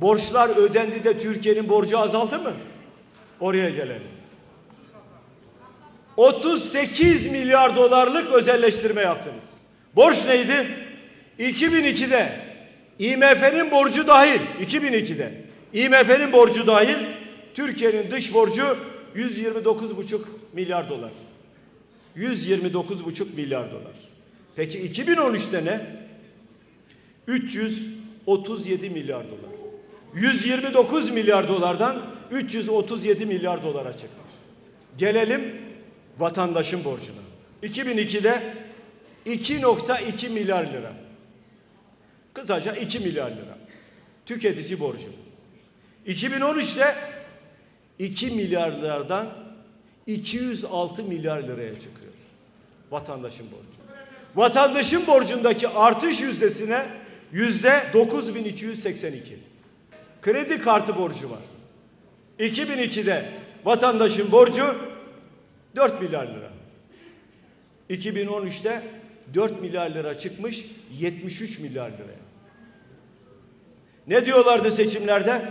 Borçlar ödendi de Türkiye'nin borcu azaldı mı? Oraya gelelim. 38 milyar dolarlık özelleştirme yaptınız. Borç neydi? 2002'de IMF'nin borcu dahil 2002'de IMF'nin borcu dahil Türkiye'nin dış borcu 129,5 milyar dolar. 129,5 milyar dolar. Peki 2013'te ne? 337 milyar dolar. 129 milyar dolardan 337 milyar dolara çıkmış. Gelelim vatandaşın borcuna. 2002'de 2.2 milyar lira. Kısaca 2 milyar lira. Tüketici borcu. 2013'te 2 milyar liradan 206 milyar liraya çıkıyor. Vatandaşın borcu. Vatandaşın borcundaki artış yüzdesine yüzde 9282. Kredi kartı borcu var. 2002'de vatandaşın borcu 4 milyar lira. 2013'te 4 milyar lira çıkmış 73 milyar liraya. Ne diyorlardı seçimlerde?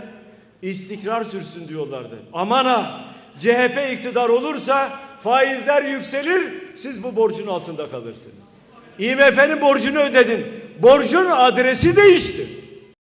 İstikrar sürsün diyorlardı. Aman ha CHP iktidar olursa faizler yükselir siz bu borcun altında kalırsınız. IMF'nin borcunu ödedin. Borcun adresi değişti.